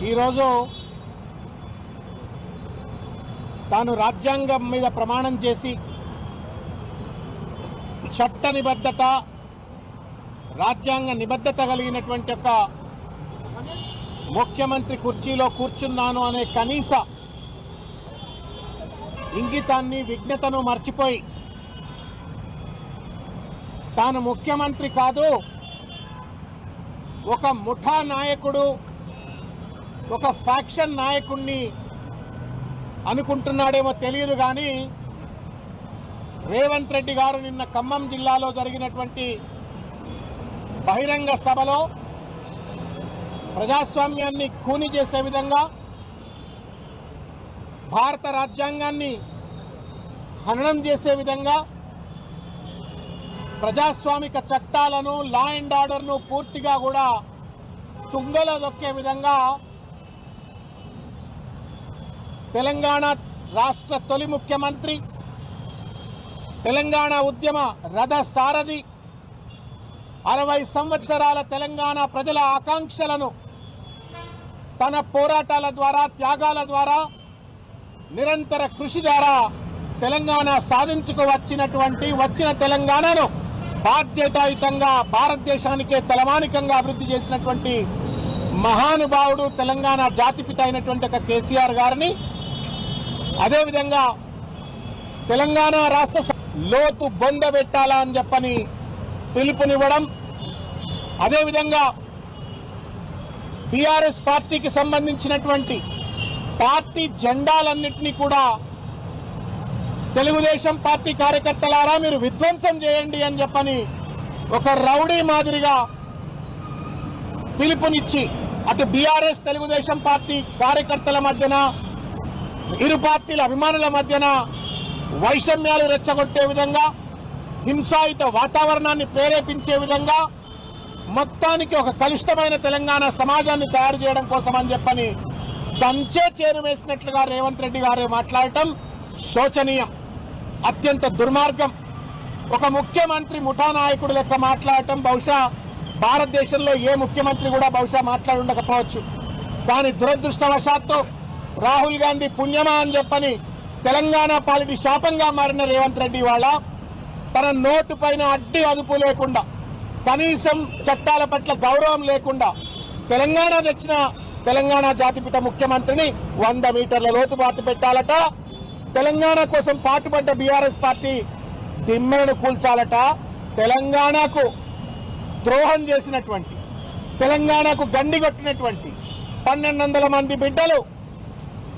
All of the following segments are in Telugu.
ఈరోజు తాను రాజ్యాంగం మీద ప్రమాణం చేసి చట్ట నిబద్ధత రాజ్యాంగ నిబద్ధత కలిగినటువంటి ఒక ముఖ్యమంత్రి కుర్చీలో కూర్చున్నాను అనే కనీస ఇంగితాన్ని విజ్ఞతను మర్చిపోయి తాను ముఖ్యమంత్రి కాదు ఒక ముఠా నాయకుడు ఒక ఫ్యాక్షన్ నాయకుణ్ణి అనుకుంటున్నాడేమో తెలియదు కానీ రేవంత్ రెడ్డి గారు నిన్న ఖమ్మం జిల్లాలో జరిగినటువంటి బహిరంగ సభలో ప్రజాస్వామ్యాన్ని ఖూని చేసే విధంగా భారత రాజ్యాంగాన్ని హననం చేసే విధంగా ప్రజాస్వామిక చట్టాలను లా అండ్ ఆర్డర్ను పూర్తిగా కూడా తుంగలో దొక్కే విధంగా తెలంగాణ రాష్ట్ర తొలి ముఖ్యమంత్రి తెలంగాణ ఉద్యమ రథ సారథి అరవై సంవత్సరాల తెలంగాణ ప్రజల ఆకాంక్షలను తన పోరాటాల ద్వారా త్యాగాల ద్వారా నిరంతర కృషి ద్వారా తెలంగాణ సాధించుకు వచ్చినటువంటి వచ్చిన తెలంగాణను బాధ్యతాయుతంగా భారతదేశానికే తలమానికంగా అభివృద్ధి చేసినటువంటి మహానుభావుడు తెలంగాణ జాతిపిత అయినటువంటి ఒక కేసీఆర్ గారిని అదేవిధంగా తెలంగాణ రాష్ట్ర లోతు బొంద పెట్టాలా అని చెప్పని పిలుపునివ్వడం అదేవిధంగా బీఆర్ఎస్ పార్టీకి సంబంధించినటువంటి పార్టీ జెండాలన్నింటినీ కూడా తెలుగుదేశం పార్టీ కార్యకర్తలారా మీరు విధ్వంసం చేయండి అని చెప్పని ఒక రౌడీ మాదిరిగా పిలుపునిచ్చి అటు బీఆర్ఎస్ తెలుగుదేశం పార్టీ కార్యకర్తల మధ్యన ఇరు పార్టీల అభిమానుల మధ్యన వైషమ్యాలు రెచ్చగొట్టే విధంగా హింసాయుత వాతావరణాన్ని ప్రేరేపించే విధంగా మొత్తానికి ఒక కలుషితమైన తెలంగాణ సమాజాన్ని తయారు చేయడం కోసం అని చెప్పని దంచే చేరు వేసినట్లుగా రేవంత్ రెడ్డి గారు మాట్లాడటం శోచనీయం అత్యంత దుర్మార్గం. ఒక ముఖ్యమంత్రి ముఠా నాయకుడు లెక్క మాట్లాడటం బహుశా భారతదేశంలో ఏ ముఖ్యమంత్రి కూడా బహుశా మాట్లాడి ఉండకపోవచ్చు. కానీ దురదృష్టవశాత్తు రాహుల్ గాంధీ పుణ్యమా అని చెప్పని తెలంగాణ పాలిటి శాపంగా మారిన రేవంత్ రెడ్డి వాళ్ళ తన నోటు పైన అడ్డి అదుపు లేకుండా కనీసం చట్టాల పట్ల గౌరవం లేకుండా తెలంగాణ తెచ్చిన తెలంగాణ జాతిపిత ముఖ్యమంత్రిని వంద మీటర్ల లోతుబాటు పెట్టాలట. తెలంగాణ కోసం పాటుపడ్డ బీఆర్ఎస్ పార్టీ దిమ్మెలను కూల్చాలట. తెలంగాణకు ద్రోహం చేసినటువంటి తెలంగాణకు గండి కొట్టినటువంటి పన్నెండు వందల మంది బిడ్డలు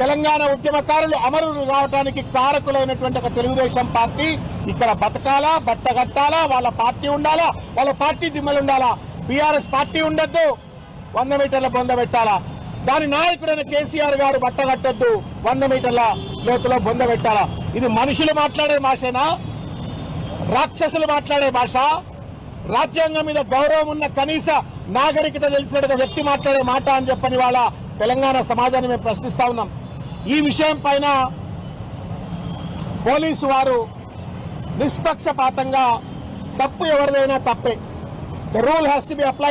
తెలంగాణ ఉద్యమకారులు అమరులు రావడానికి కారకులైనటువంటి ఒక తెలుగుదేశం పార్టీ ఇక్కడ బతకాలా బట్ట కట్టాలా వాళ్ళ పార్టీ ఉండాలా వాళ్ళ పార్టీ దిమ్మలు ఉండాలా? బీఆర్ఎస్ పార్టీ ఉండొద్దు వంద మీటర్ల బొంద పెట్టాలా? దాని నాయకుడైన కేసీఆర్ గారు బట్ట కట్టొద్దు వంద మీటర్ల లోతులో బొంద పెట్టాలా? ఇది మనుషులు మాట్లాడే భాషేనా? రాక్షసులు మాట్లాడే భాష? రాజ్యాంగం మీద గౌరవం ఉన్న కనీస నాగరికత తెలిసిన వ్యక్తి మాట్లాడే మాట అని చెప్పని వాళ్ళ తెలంగాణ సమాజాన్ని మేము ప్రశ్నిస్తా ఉన్నాం. ఈ విషయం పైన పోలీసు వారు నిష్పక్షపాతంగా తప్పు ఎవరిదైనా తప్పే. The rule has to be apply